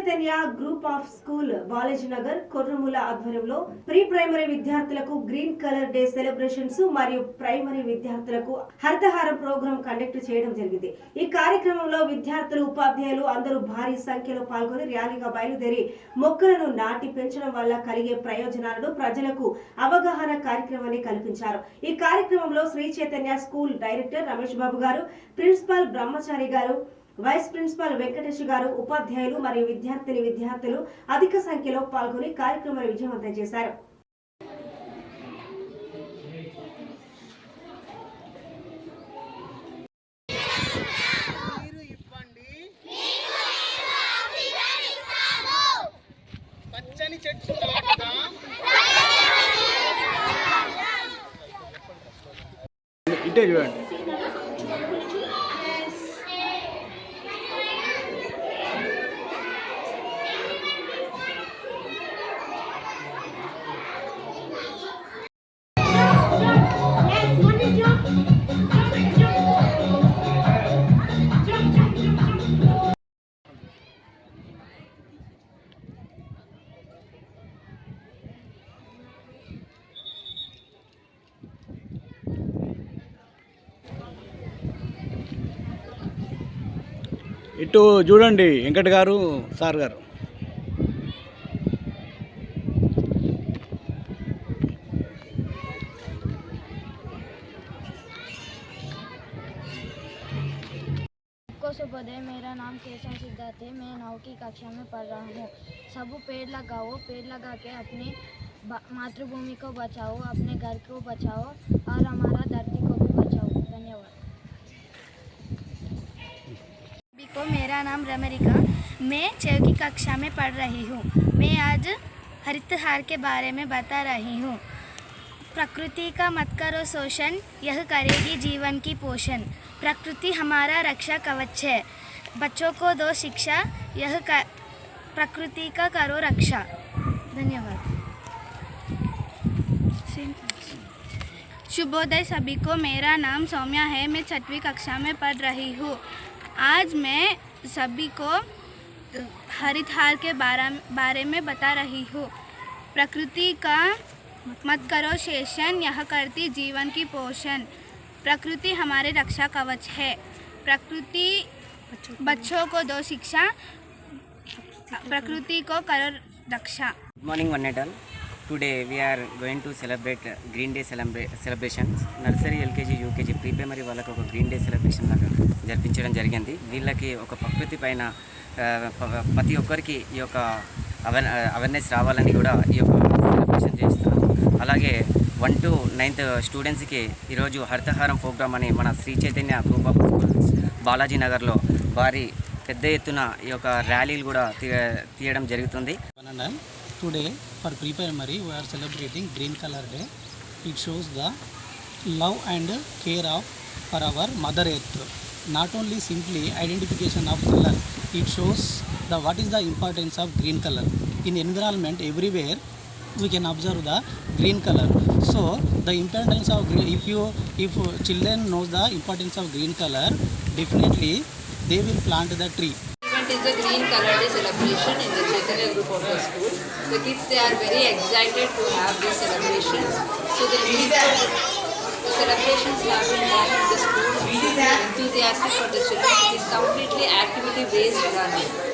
Chaitanya group of school Balaji Nagar Korramula ఆధ్వర్యంలో pre primary విద్యార్థులకు green colour day celebrations మరియు primary విద్యార్థులకు Harithaharam programme conduct చేయడం జరిగింది ఈ కార్యక్రమంలో విద్యార్థులు ఉపాధ్యాయులు అందరూ భారీ సంఖ్యలో పాల్గొని ర్యాలీగా బయలుదేరి మొక్కలను నాటి పెంచడం వల్ల కలిగే ప్రయోజనాలను ప్రజలకు అవగాహన కార్యక్రమాన్ని కల్పించారు ఈ కార్యక్రమంలో శ్రీ చైతన్య స్కూల్ డైరెక్టర్ రమేష్ బాబు గారు ప్రిన్సిపాల్ బ్రహ్మచారి గారు వైస్ ప్రిన్సిపాల్ వెంకటేష్ గారు ఉపాధ్యాయులు మరియు విద్యార్థిని విద్యార్థులు అధిక సంఖ్యలో పాల్గొని కార్యక్రమాన్ని విజయవంతం చేశారు ఇంటే చూడండి इटू જુડંડી வெங்கટ ગારુ સર ગારુ કોસો પડે મેરા નામ કેસા સિદ્ધાર્થ હે મે 9 કક્ષા મે પઢ રહા હું સબ પેડ લગાઓ પેડ લગાકે અપને માતૃભૂમિ કો બચાઓ અપને ઘર કો બચાઓ मेरा नाम रमेरिका मैं छः कक्षा में पढ़ रही हूँ मैं आज हरितहार के बारे में बता रही हूँ प्रकृति का मत करो शोषण यह करेगी जीवन की पोषण प्रकृति हमारा रक्षा कवच है बच्चों को दो शिक्षा यह कर... प्रकृति का करो रक्षा धन्यवाद शुभोदय सभी को मेरा नाम सौम्या है मैं छठवीं कक्षा में पढ़ रही हूँ आज मैं सभी को हरिथार के बारे बारे में बता रही हूँ प्रकृति का मत करो शेषण यह करती जीवन की पोषण प्रकृति हमारे रक्षा कवच है प्रकृति बच्चों को दो शिक्षा प्रकृति को करो रक्षा morning one eight today we are going to celebrate green day సెలబ్రే celebrations nursery LKG UKG pre primary వాళ్ళకు ఒక గ్రీన్ డే సెలబ్రేషన్ లాగా జరిపించడం జరిగింది వీళ్ళకి ఒక ప్రకృతి పైన ప్రతి ఒక్కరికి ఈ యొక్క అవేర్నెస్ రావాలని కూడా ఈ యొక్క సెలబ్రేషన్ చేస్తారు అలాగే వన్ టు నైన్త్ స్టూడెంట్స్కి ఈరోజు హర్తహారం ప్రోగ్రామ్ అని మన Shri Chaitanya group of schools Balaji నగర్లో భారీ పెద్ద ఎత్తున ఈ యొక్క ర్యాలీలు కూడా తీయడం జరుగుతుంది Today, for pre-primary, we are celebrating green color day. It shows the love and care of for our mother earth. Not only simply identification of color, it shows the what is the importance of green color. In environment, everywhere we can observe the green color. So the importance of green, if you if children knows the importance of green color, definitely they will plant the tree. is the green color day celebration in the Chaitanya group of the school. The kids they are very excited to have these celebrations. So the, the celebrations have been done in the school. The enthusiastic for the children. It is completely activity based learning.